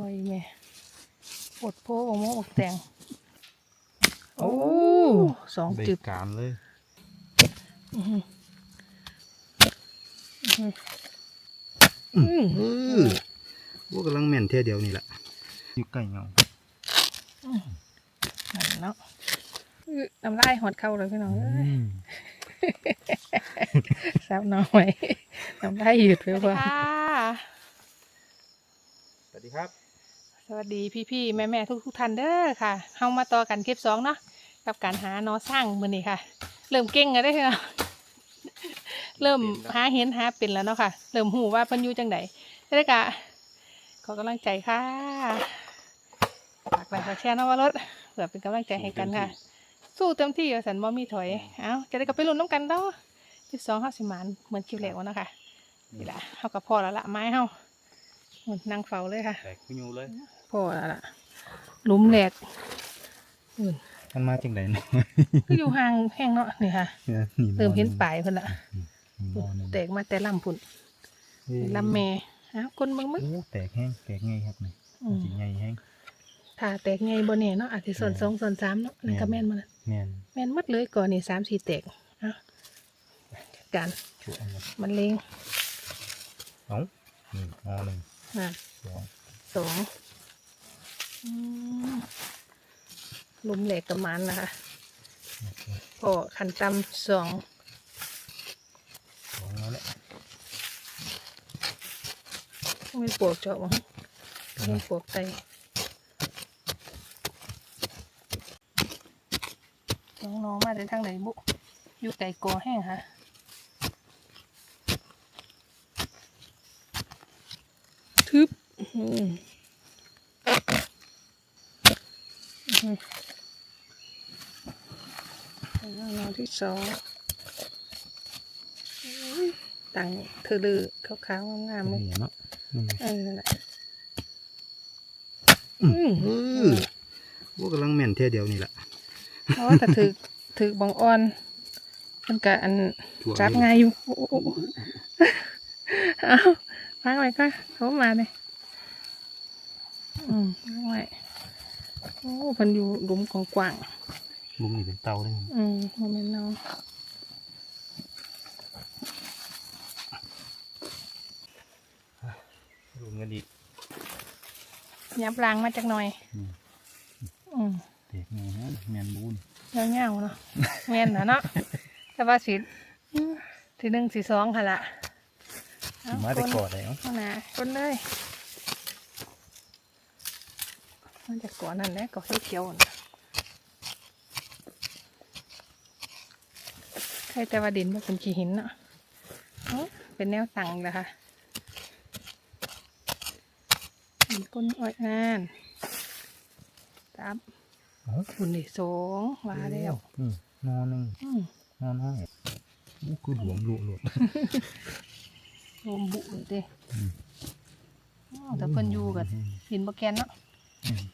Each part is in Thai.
อ้ยแม่ปวดโพบโมอกแตงโอ้สองได้จึบการเลยอื้อหืออื้อหือเออว่ากำลังแม่นเท่เดียวนี่แหละอยู่ใกล้เงานั่นเนาะอื้อน้ำลายหดเข้าเลยพี่น้องเอ้ยแซ่บหน่อยน้ำลายหยืดไปว่า สวัสดีครับส วัสดีพี่ๆแม่ๆทุกทุกๆท่านเด้อค่ะเฮามาต่อกันคลิปสองเนาะกับการหานอสร้างมือนี้ค่ะ เริ่มเก่งกันได้อเนาะเริ่มหาเห็นหาเป็นแล้วเนาะค่ะ เริ่มหูว่าเพิ่นอยู่จังไดได้กะขอกำลังใจค่ะฝากไลค์ฝากแชร์เนาะว่ารถเพื่อเป็นกำลังใจให้กันค่ะ สู้เต็มที่ว่าสันบ่มีถอยเอ้าจะได้กลับไปลุ้นน้ำกันเนาะคลิปสองเฮาสิหมานเหมือนคลิปแรกวะเนาะค่ะนี่ล่ะเฮากับพ่อแล้วละไม้เฮาหุ่นนั่งเฝ้าเลยค่ะแตกขึ้นอยู่เลย พอแล้วล่ะหลุมแหลกอื่นมันมาจังไดเนาะก็อยู่ห่างแห้งเนาะนี่ค่ะเนี่ยนี่เริ่มเห็นปลายเพิ่นละนี่หม้อหนึ่งแตกมาแต่ลำพุ่นเอ้ยลำแม่ฮะคนเบิ่งมึงโอ้แตกแห้งแตกไงครับนี่อืมสิไงแห้งถ้าแตกไงบ่เนี่ยเนาะอาจสิส่วนสองส่วนสามเนาะนั่นก็แม่นมาละแม่นแม่นหมดเลยก่อนนี่สามสี่แตกเอะจัดการชั่วอันนี้มันเลงเอ้านี่หม้อหนึ่งอะสองสองอืมห ลุมแหลกกับมันนะคะโอเคพอขันตำสองสองแล้วแหละไม่ปวกเจาะมั้งไม่ปวกไตน้องๆมาได้ทางไหนบุอยู่ไก่กอแห้งค่ะทึบอื้อหืออื้อหือแล้ว นอนที่สองอุ้ยตังเธอลือขาวๆงามๆเลยนี่เนาะนั่นไงเออนั่นแหละอือืมเออว่ากำลังแม่นเท่เดียวนี่แหละเพราะว่าถ้าถือถือบางอ่อนมันก็อันชั่วจับง่ายอยู่โอ้โอ้โอ้เอาพักไว้ก็เขามาเลยอืมพักไว้ โอ้เพันอยู่หลุมกว้างลุมนี่เป็นเตาเลยๆอืมโมเมนต์เนาะลุมกันอีก ยับล้างมาจากหน่อย อืม อืมแตกไงฮะแม่นบูนเงาๆเนาะแม่นนะเนาะแต่ว่าสีสีหนึ่งสีสองค่ะละสิมาแต่คนกอดแล้วเอาหนาคนเลย มันจะก่อนนั่นแหละก่อเขียวๆน่ะใครแต่ว่าดินมันเป็นขี้หินเนาะเอ้าเป็นแนวตั้งอีกแล้วค่ะดินก้นอ้อยงานตับเอ้าคุณนี่สองว่าแล้วอืมนอนหนึ่งอืมนอนห้อยโอ้คือหลวมหลุหลุรวมบุเลยเด้อืมอ้าวแต่เพิ่นอยู่กับดินบะแกนเนาะอืม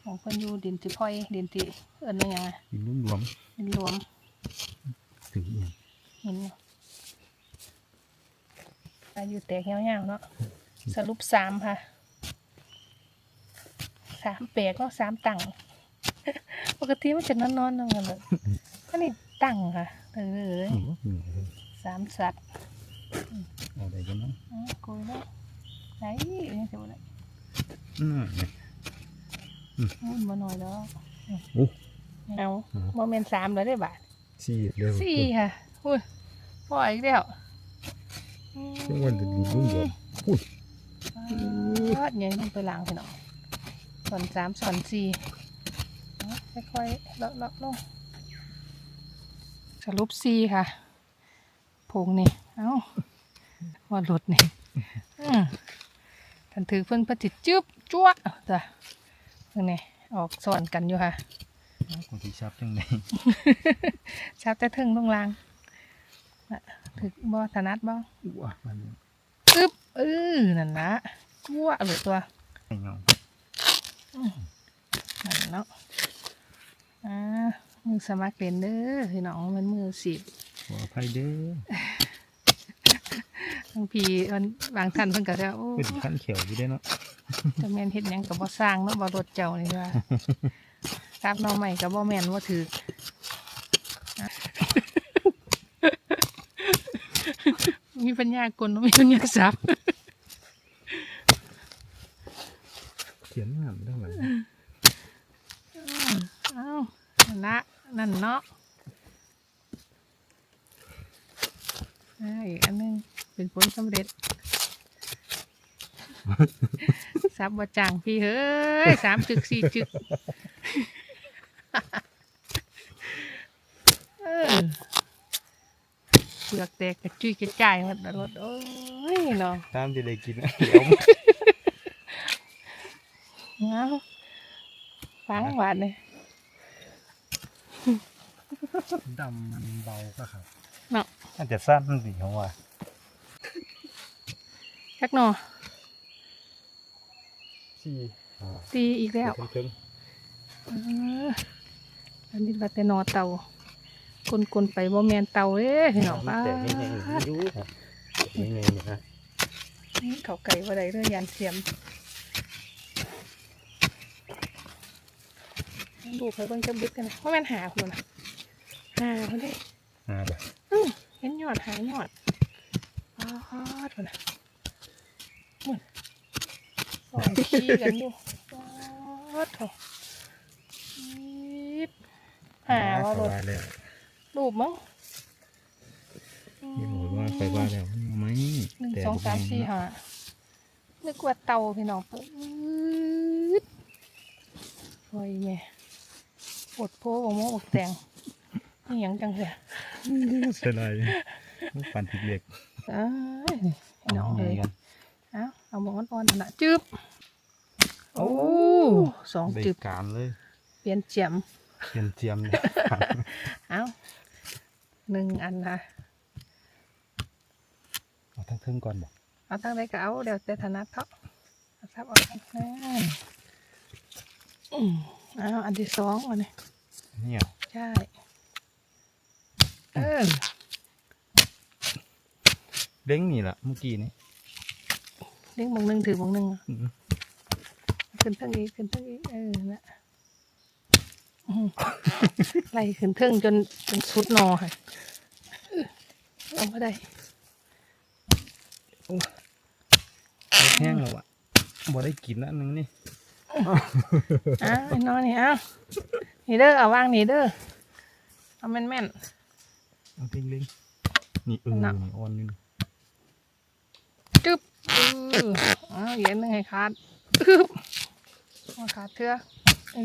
ของเพิ่นอยู่ดินสิพลอยดินสิเอิ้นว่าหยังไงกินรุ่มรวมดินรวมถึงเอียงหินเนาะอายุแตกเหี่ยวๆเนาะสรุปสามค่ะสามแปลกเนาะสามตังปกติมันจะนอนๆเนาะกันแบบอันนี้ตังค่ะเออเลยโอ้โหเหนื่อยเลยสามสัตว์เอาได้กันเนาะอ๋อกุยเนาะไหนยังสิบ่ได้น่าเนี่ยอุ้ย มาหน่อยแล้วโอ้เอาอืมโมเมนต์สามแล้วได้บาทสี่เร็วสี่ค่ะอุ้ยพออีกแล้วเรื่องวันจะดีรุ่มรวมอุ้ยทอดยังต้องไปล้างพี่น้องส่วนสามส่วนสี่เอาค่อยๆเลาะเลาะลงสรุปสี่ค่ะผงนี่ เอ้าว่าหลุดนี่อืมทันถือเพิ่นประจิตจึ๊บจ้วะจ้ะเพิ่ง นี่ออกสอนกันอยู่ค่ะคนที่ชับจังไงชับแต่ถึงลงลางน่ะถึกบ่ถนัดบ่ว้ามันอึ๊บเออนั่นนะจ้วะเลยตัวไอ้เงานั่นเนาะอ่ามือสมัครเล่นเด้อพี่น้องมันมือสิบขออภัยเด้อบางพีมันบางท่านเพิ่นก็จะโอ้เป็นขั้นเขียวอยู่ได้เนาะ จะแม่นเฮ็ดหยังกับบ่สร้างเนาะบ่รถเจ้านี่ว่าครับหน้องใหม่กับบ่แม่นว่าถือมีปัญญากลมีปัญญาสับเขียนงามได้ไหมเอ้านั่นละนั่นเนาะอ่าอีกอันหนึงเป็นผลสำเร็จ ซับว่าจังพี่เฮ้ยสามจึกสี่จึกเออเปลือกแตกกระจุยกระจายหมดแล้วรถโอ้ยเนาะตามที่ได้กินนะเดี๋ยวเอาฟังหวานเลยดำมันเบาก็ครับเนาะน่าจะสั้นสิเขาว่าจักหนอ สี่ตีอีกแล้วเพิ่งเอออันนี้ว่าแต่หนอเตาคนคนๆไปบ่แมนเตาเอ้ยพี่น้องป้าแต่ไม่แห้งอยู่ไม่แห้งนะเขาไก่ว่าใดเรื่องยันเสียมดูไปเบิ่งจะบึกกันนะว่าแม่นหาคนนะหาคนได้อ่าแบบอื้อเห็นยอดหายอดอ้าวคนนะมึน สองขี้กันอยู่อ้าวโถอีดหาว่ารถแล้วรูปมั้งนี่หมูว่าไปว่าแล้วไหมหนึ่งแต่สองสามสี่ห้านึกว่าเตาพี่น้องปึ๊ดโอ้ยแม่ปวดโพบอกโมบอกแตงนี่หยังจังเลยเสียดายฟันติดเหล็กเอ้ยพี่น้องเลยกัน เอาเอาบอกอ่อนๆนั่นนะจึ๊บโอ้สองได้จึบการเลยเปลี่ยนเจียมเทียมเทียมเลยเอาหนึ่งอันนะเอาทั้งครึ่งก่อนบอกเอาทั้งใดก็เอาเดี๋ยวแต่ถนัดเถาะเอาทับเอาทั้งนั้นอืมเอาอันที่สองอันนี้เนี่ยใช่เออเล้งนี่แหละเมื่อกี้นี่ เลี้ยงบางหนึ่งถือบางหนึ่งอืมขึ้นทั้งอีกขึ้นทั้งอีกเออนะอื้อหือไล่ขึ้นเทิงจนจนสุดนอค่ะเออเอาไม่ได้แห้งแล้วอะบ่ได้กินแล้วนึงนี่อะไอ้นอนนี่เอานี่เด้อเอาวางนี่เด้อเอาแม่นแม่นเอาเล้งเล้งนี่เออน่ะนี่อ่อนนี่นะๆจึ๊บเออเอาเยญหนึ่งให้ขาดอึ๊บมาขาดเถอะเอ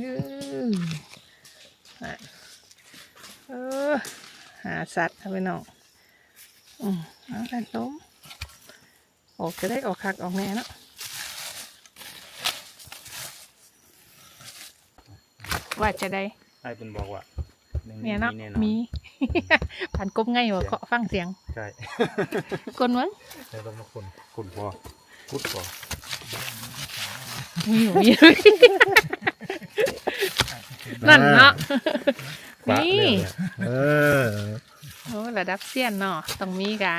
อน่ะเออหาสัตว์เอาไปน้องอืมเอาแต่ต้มออกจะได้ออกคักออกแน่เนาะว่าจะได้ไอ้เป็นบอกว่า เนี่ยเนาะแน่นอน มี ผ่านกบไงวะเคาะฟังเสียงใช่กลมั้งแล้วเรามาคนคนพอพุดพอมีอยู่มีอยู่นั่นเนาะปะนี่แล้วเนี่ยเออโอ้ระดับเซียนเนาะต้องมีกา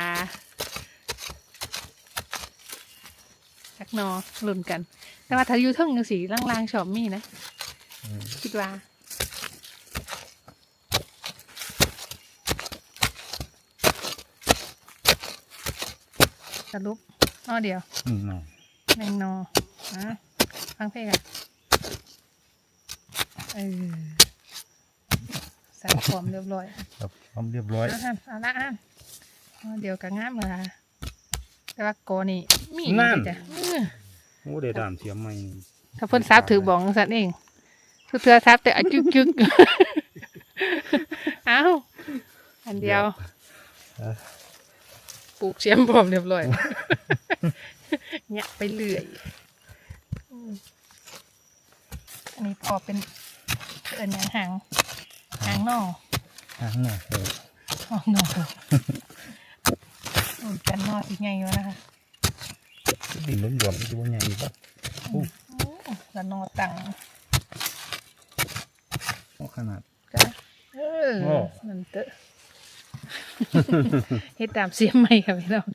จักหนอลุ่นกัน แต่ว่าถ้าอยู่เทึ่งจังสีล่างๆชอบมีนะ อืมคิดว่า สรุปนอเดียวอืมเนาะแมงนออะฟังเพลงอะเออใส่ความเรียบร้อยครับพร้อมเรียบร้อยเอาหันเอาละอะนอเดียวกับงามเลยค่ะแต่ว่าโกนี่มีนั่น จ้ะเออโอ้ได้ดามเสียมใหม่นี่ถ้าเพ่นซับถือบอกสัตว์เองทุกเทือซับแต่อะจึกจึกเอ้าอันเดียวเออป ลูกเชียมพร้อมเรียบร้อยเนี่ยไปเรื่อยอืมอันนี้พอเป็นเอินหยังหางหางนอหางหน่อยเอออ๋อนออืมกันนออีกไงวะนะคะดินล้มหลวมๆจะว่าไงอีกปะอืมแล้วนอตังโอ้ขนาดก็เออโอ้นั่นเตอะ เฮ็ดตามเสียมใหม่ค่ะพี่น้อง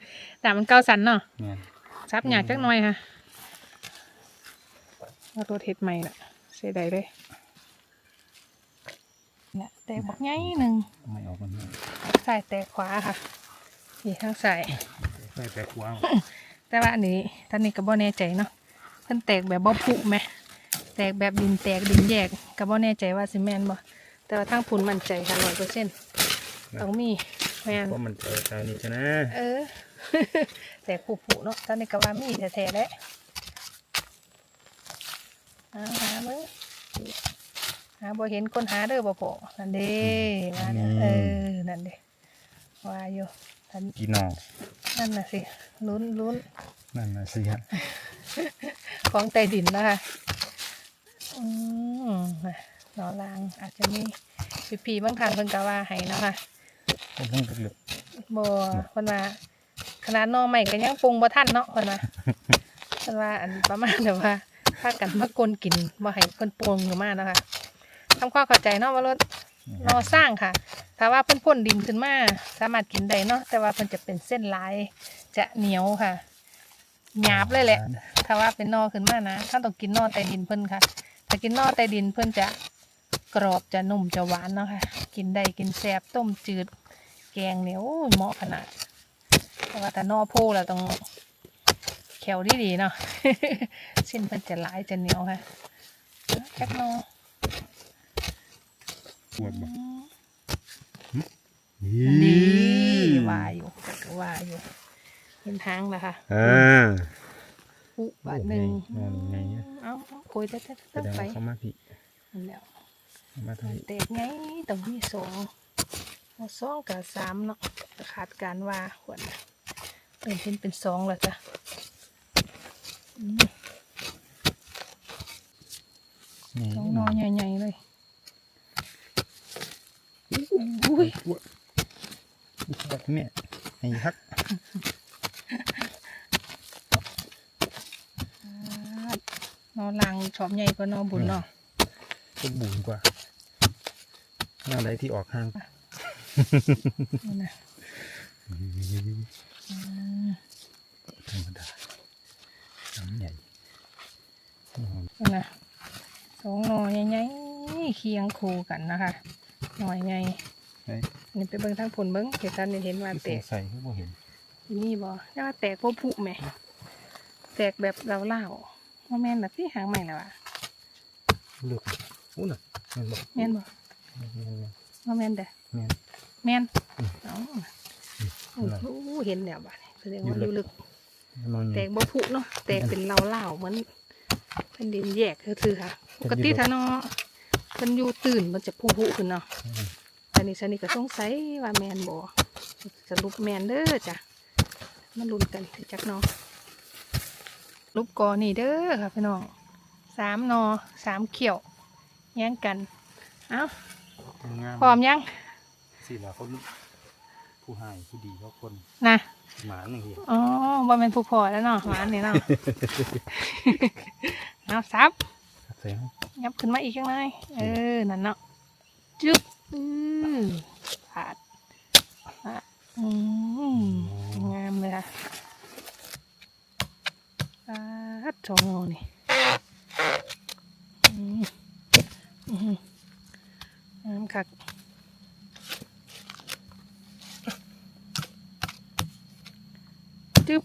ตามมันเก้าสันเนาะเนี่ยซับหยากจักหน่อยค่ะเอาตัวเท็ดใหม่น่ะใส่ได้เลยเนี่ยแตกบักไงหนึ่งไม่ออกมันใส่แตกขวาค่ะนี่ทั้งใส่ใส่แต่ขวางแต่ว่าอันนี้ตอนนี้ก็บ่แน่ใจเนาะเพิ่นแตกแบบบ่ผุไหมแตกแบบดินแตกดินแยกก็บ่แน่ใจว่าสิแม่นบ่แต่ว่าทางผุนมั่นใจค่ะร้อยเปอร์เซ็นต์ต้องมี แม่นเพราะมันเจอตานี่ชนะเออ แตกผุผุเนาะตอนนี้ก็ว่ามีแท้ๆแล้วหาหามึงหาบ่เห็นคนหาเด้อบ่พอนั่นเด้ว่าเนี่ยเออนั่นเด้ว่าอยู่ท่านกี่หนอนั่นน่ะสิลุ้นลุ้นนั่นนะสิฮะของใต้ดินนะคะอืมหนอลางอาจจะมีพีพีบางทานเพิ่นก็ว่าให้นะคะ ก็ต้องเลือกบ่เพิ่นว่าขนาดหนอใหม่ก็ยังปรุงบ่ทันเนาะเพิ่นว่าเพิ่นว่าอันประมาณแบบว่าพากันมากลกินบ่ให้เพิ่นปรุงอยู่มานะคะทำความเข้าใจเนาะว่ารถหนอสร้างค่ะ ถ้าว่าเพิ่นพ่นดินขึ้นมาสามารถกินได้เนาะแต่ว่าเพิ่นจะเป็นเส้นลายจะเหนียวค่ะหยาบเลยแหละ ถ้าว่าเป็นนอขึ้นมานะท่านต้องกินนอใต้ดินเพิ่นค่ะถ้ากินนอใต้ดินเพิ่นจะกรอบจะนุ่มจะหวานเนาะค่ะ กินได้กินแซ่บต้มจืดแก งเหนียวเหมาะขนาดแต่ว่าแต่นอโพเราต้องแขวดีๆเนาะเส้นเพิ่นจะหลายจะเหนียวค่ะจักนอปวดบ่ดีว่าอยู่ก็ว่าอยู่เห็นทางแล้วค่ะอ่าอุบาทหนึ่งโอ้ไงไงอะเอ้าคุยแต่แสแต่ดงไปว่าเขามาพี่นั่นแหล้วเขามาทางนี้เด็กไงต้องมีสองเอา สองกับสามเนาะขาดการว่าขวดเป็นเป็นเป็นสองแล้วจ้ะอืมนี่สองนอใหญ่ๆเลยอุ้ยปวดบักแม่ไอ้ฮักนอลังชอบใหญ่กว่านอบุญเนาะก็บุญกว่าหน้าใดที่ออกห้าง นี่นะอืมธรรมดาน้ำใหญ่นี่นะสองนอใหญ่ๆเคียงคู่กันนะคะหน่อยใหญ่ไอ้นี่ไปเบิ่งทางผลเบิ่งเห็นท่านเห็นว่าที่แตสงกสัยเขาบ่เห็นนี่บ่นี่ว่าแตกพวกผุไหมแตกแบบเล่าๆว่าแม่นแบบที่หางใหม่แล้วอะเลือกอู้น่ะแม่นบ่แม่นบ่แม่นแม่นว่าแม่นเด้อแม่น แม่นอืมเอ้าอืมโอ้โหเห็นแล้วบ้านี่แสดงว่าอยู่อยู่ลึลึกกนอนอแตยู่กบ่ผุเนาะแตกเป็นเล่าๆเหมือนเป็นดินแยกคือๆค่ะ ปกติถ้าเนาะเพิ่นอยู่ตื่นมันจะผุๆขึ้นเนาะอืมอันนี้ฉันนี่ก็สงสัยว่าแม่นบ่สรุปแม่นเด้อจ้ะมาลุ้นกันสิจักเนาะรูปกอนี่เด้อค่ะพี่น้องสามหนอสามเขียวแย่งกัน เอ้างามพร้อมยัง สิล่ะคนผู้ให้ผู้ดีเขาคนนะหมาหนึ่งทีอ๋อบ่แม่นผู้พอแล้วเนาะหวานนี่เนาะเอาซับเสียงยับขึ้นมาอีกจังเลยเออนั่นเนาะจึ๊บอือผาดอะอืมงามเลยค่ะปาดสองงอนี่อืมอืมงามคักจึ๊บ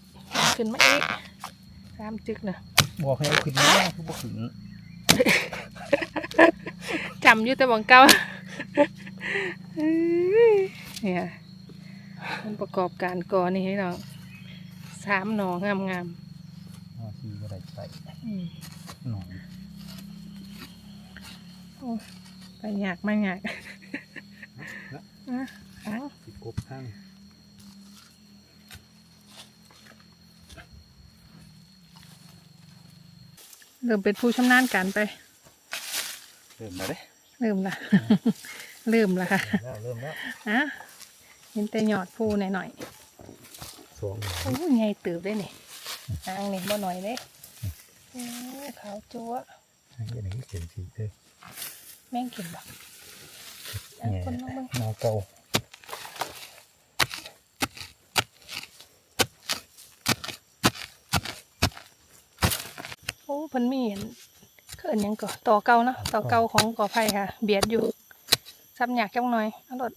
ขึ้นมาอีกสามจึกนะบอกให้เอาขึ้นมาคือบ่ขึ้นจำอยู่แต่บังเก่าเอ้ยเนี่ยมันประกอบการก่อนี่ให้น้องสามหนองามงามอ๋อที่บ่ได้ไปๆอืมหนอนโอ้ไปยากไม่ยาก อะหาง สิกบข้าง เริ่มเป็นผู้ชำนาญการไป เริ่มแล้วเด้เริ่มละเริ่มละค่ะเริ่มแล้วเริ่มแล้วอะเห็นแต่หยอดผู้หน่อยสองๆโอ้ยใหญ่เติบได้นี่หางนี่บ่หน่อยเด้เอ้ยขาวจั๊วอันนี้เขียนสีเด้อแม่งกินบ่อะแง่คนลองเบิ่งนอเก่า เพิ่นมีเห็นเขินหยังก่อต่อเก่าเนาะต่อเก่าของก่อไผ่ค่ะ เบียดอยู่ซ้ำอยากจังหน่อยเอารถ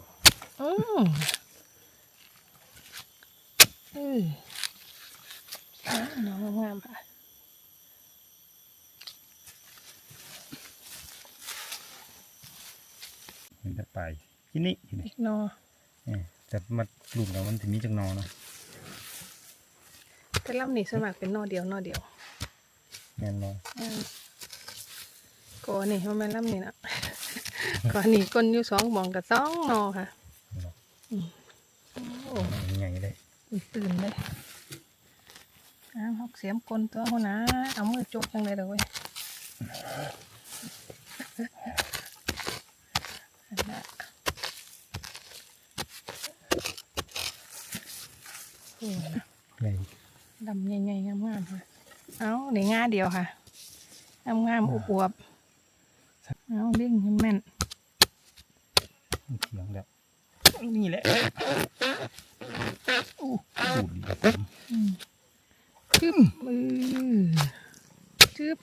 อืมอืออะน้องงามๆค่ะเห็นแต่ปลายที่นี่ที่นี่อีกนอเนี่ยแต่มาลูกแล้วมันจะมีจังนอเนาะแต่ลำนี่สวนมัครเป็นนอเดียวนอเดียว แม่นบ่อืมก่อนี่มันแม่นลำนี่นะก่อนี่ก้นอยู่สองหมองกับสองนอค่ะอืมโอ้มันใหญ่เลยตื่นเลยอ้าวเสียมกลตัวหัวหนะเอามือจกจังเลยเด้อเว้ยนั่นล่ะโอ้นะใหญ่ดำใหญ่ๆงามๆค่ะ เอาในง่าเดียวค่ะงามๆอวบๆเอาเด้งให้แม่นเถียงแล้วนี่แหละอู้ดูดีครับผมอืมจึ๊บมือจึ๊บ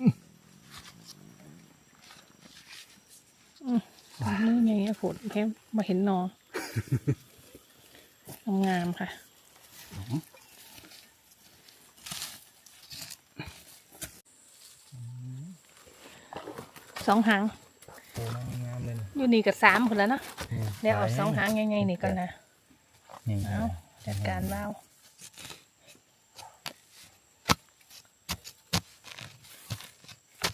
อืมตอนนี้ไงอะฝนแค่มาเห็นหนองามๆค่ะ สองหางโอ้ยงามเลยนะอยู่นี่กับสามคนแล้วเนาะเดี๋ยวเอาสองหางไงๆนี่ก่อนนะนี่เอาจัดการว่าว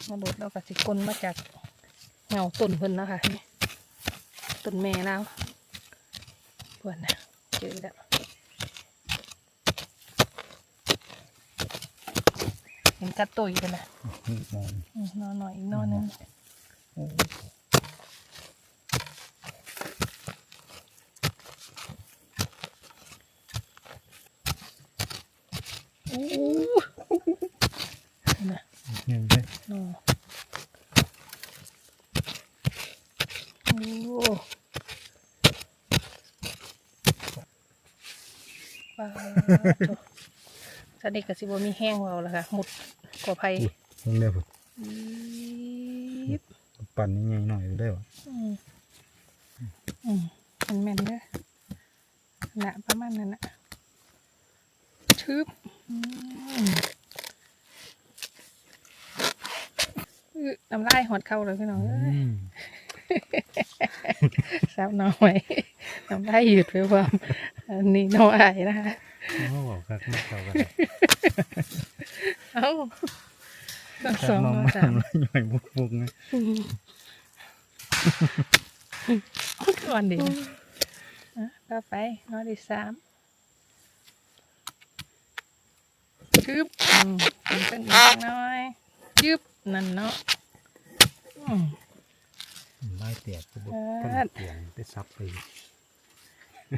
มาโดดเรากับสิกลมาจากเงาต้นเพิ่นแล้วค่ะนี่ต้นแม่แล้วเพื่อนนะเจอแล้วเห็นกัดตุยกันนะนี่มองอืมนอนหน่อยอีกนอนหนึง โอ้โอ้นะใหญ่เลยนอโอ้ว้าวสนิทกับสิบมีแห้งเราแล้วค่ะหมุดกว่าไผ่ลงเร็วยิบ ปั่นใหญ่ๆหน่อยได้ปะอืมอืมมันแม่นเด้อนะประมาณนั้นนะทึบอืมอื้อน้ำลายหอดเข้าเลยพี่น้องเอ้ยสาวน้อยน้ำลายหยุดไปความอันนี้น้อยนะคะโอ้บอกคักไม่เข้ากันเอ้าต้อง สองน้องน้อมายสามทำไรหน่อยบุกๆนะก่อนดิอะต่อไปน้อยที่สามจึบอืมเป็นเป็นอีกน้อยจึบนั่นเนาะอืมไล่แตกก็บอกเออก็เตียงไปซับไป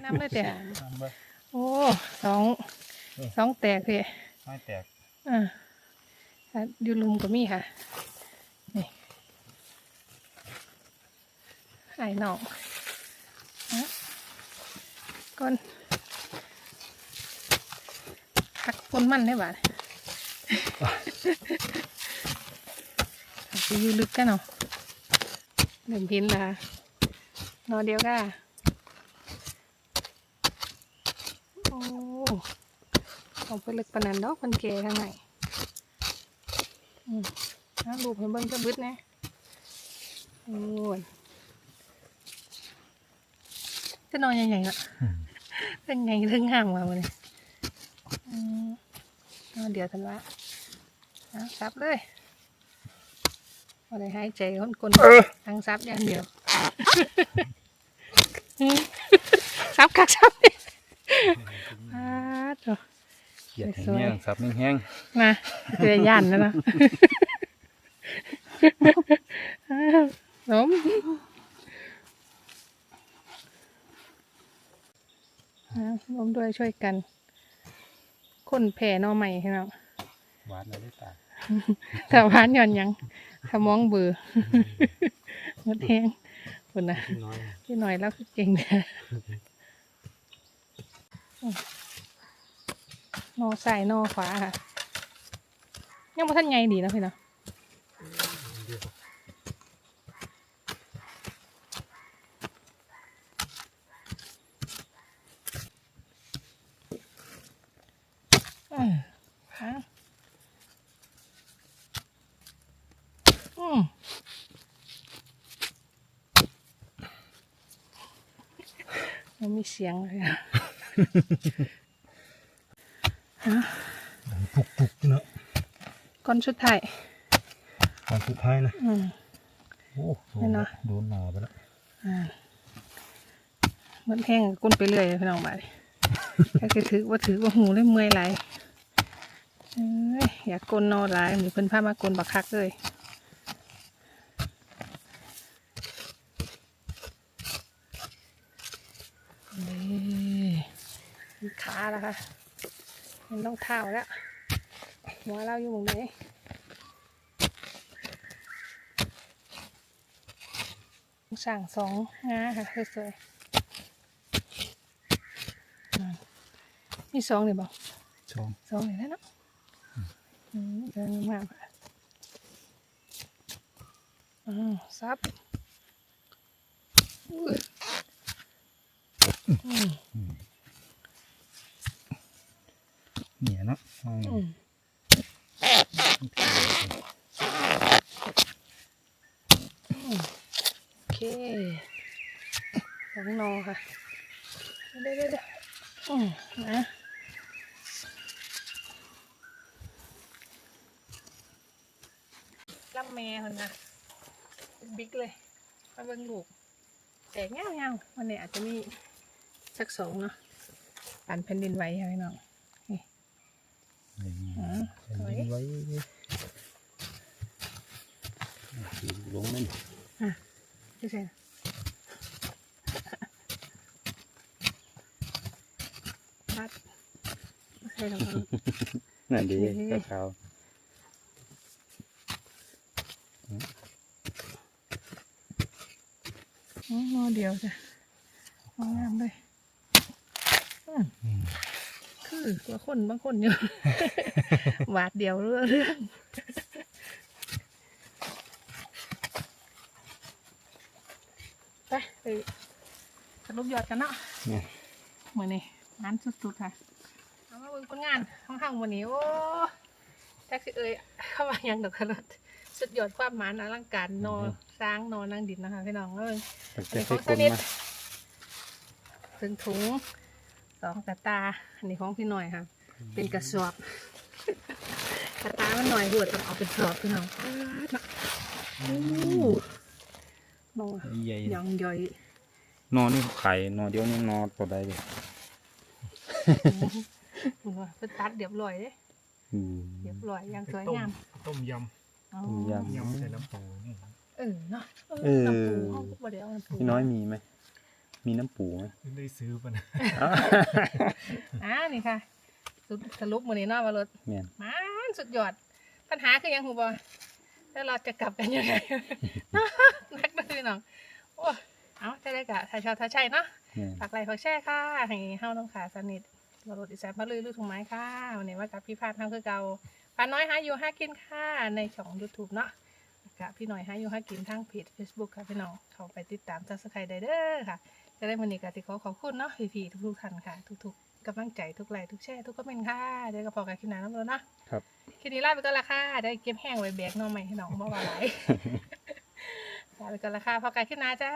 น้ำเลยแต่ทำบ่โอ้สองสองแตกเลยไล่แตกอ่า อยู่ลุมก็มีค่ะ นี่ไอ้น้องก่อนหักปนมันได้บ่าจะอยู่ลึกกันเนาะเดิมพินละนอนเดียวกันโอ้เอาไปลึกปนันดอกมันเกทางไหน อืมเอาลูกให้เบิ้งจะบึดแนะโอ้ยจะนอนยังไงล่ะอืมเป็นไงเรื่องห่างมาวันนี้อืมเอาเดี๋ยวทันละเอาซับเลยเอาได้หายใจคนคนทางซับอย่างเดียวอืมซับคักซับเนี่ยอาดโถ่ เกียดแห้งๆซับแห้งมาเรือย่านแล้วนะล้มอะล้มด้วยช่วยกัน คนแผ่หนอใหม่ให้เราๆหวานอะไรตาแต่วานหย่อนหยังสมองเบื่อหมดแห้งคนนะน้อยพี่หน่อยแล้วคือเก่งเนี่ย นอซ้ายนอขวาค่ะ ยังบ่ทันไงดีนะพี่นะเดียวเออฮะอืมมันมีเสียงเลย อะปุกปุกๆเนาะก้อนสุดท้ายตอนสุดท้ายนะอืมโอ้โหเห็นเนอะโดนหนอไปแล้วอ่าเหมันแห้งก้นไปเรื่อยพี่น้องบาดแค่ถือว่าถือว่าหูเลยเมื่อยไหลายเอ้ยอยากกลนนอนหลายหรือเพิ่นพามากลนบักคักเลยนี่มีขาแล้วค่ะเห็นรองเท้าแล้ว หัวเราอยู่หมองไหนสั่งสองงาค่ะสวยๆอ่ามีสองเลยบอกชองสองเลยนะเนาะอืมเดินมากค่ะอ้าวซับอุ้ยอืมเนี่ยเนาะเอาอืม โอเคสองนอค่ะเดี๋ยวเดี๋ยวเดี๋ยวอืมนะรับแม่คนนะบิ๊กเลยมาเบิ่งลูกแตกเงี้ยวๆวันนี้อาจจะมีสักสองเนาะปันแผ่นดินไหวใช่ไหมน้องอ๋อสวยไว้ลงนั่นพี่นรัดไม่ใช่หรอง นั่นดีโอเคกระขาวอ๋องอเดียวจ้ะงองามเลยอืม อืม คือว่าคนบางคนอยู่หวาดเดียวเรื่องเรื่องไปไปสรุปยอดกันเนาะเนี่ยมือนี่งานสุดๆค่ะเอามาเบิ่งผลงานของห้างวันนี้โอ้แท็กซี่เอ้ยเข้ามายังดอกกระโดดสุดยอดความหมานอลังการนอสร้างนอนั่งดินนะคะพี่น้องเอ้ยตั้งอันแต่นี้ให้ของคสนนิทมาถึงถุง สองกระตา อันนี้ของพี่หน่อยค่ะ เป็นกระสอบ กระตามันหน่อยหวดเอาเป็นสอบพี่น้องโอ้นอใหญ่ยังย่อยนอนนี่ไข่นอนเดียวนี่นอนตัวใดเลยเป็นตัดเรียบร้อยเด้อืมเรียบร้อยอย่างสวยงาม ต้มยอ๋อต้มยำำยำใส่น้ำปูนี่เออเนาะเออน้ำปูห้องบ่ได้เอาน้ำปูพี่น้อยมีไหม มีน้ำปูไหมได้ซื้อปะนะอ้าวอ่านี่ค่ะสุดสรุปมื้อนี้เนาะว่ารถแม่นมันสุดยอด ปัญหาคือหยังหูบอแล้วเราจะกลับกันยังไงนักนะพี่น้องโอ้เอาจะได้กะถ้าชอบถ้าใช่เนาะแม่นฝากไลค์ฝากแชร์ค่ะให้เฮาน้องขาสนิทวรดอีสานพะลือลูกถุงไม้ค่ะวันนี้ว่ากับพี่พาดเฮาคือเก่าพาน้อยหาอยู่หากินค่ะในช่อง YouTube เนาะกับพี่หน่อยหาอยู่หากินทางเพจ Facebook ค่ะพี่น้องเข้าไปติดตามซับสไครต์ได้เด้อค่ะ จะได้วันนี้ก็สิขอขอบคุณเนาะพี่ๆทุกๆท่านค่ะ ทุกๆกำลังใจทุกไลค์ทุกแชร์ทุกคอมเมนต์ค่ะเดี๋ยวก็พอกันคลิปหน้าน้ำแล้วเนาะครับคลิปนี้ลาไปก่อนละค่ะได้เก็บแห้งไว้แบกหน้องใหม่ให้น้องบ่ว่าหลายลาไปก่อนละค่ะพอกันคลิปหน้าจ้า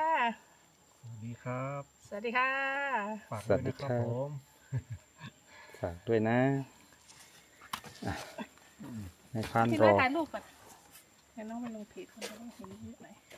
สวัสดีครับ สวัสดีค่ะฝากด้วยนะครับผมฝากด้วยนะอะในพานพี่รน้อยอถ่ายรูปก่อนเดี๋ยวน้องไปลงเพจคนจะได้เห็นเยอะหน่อย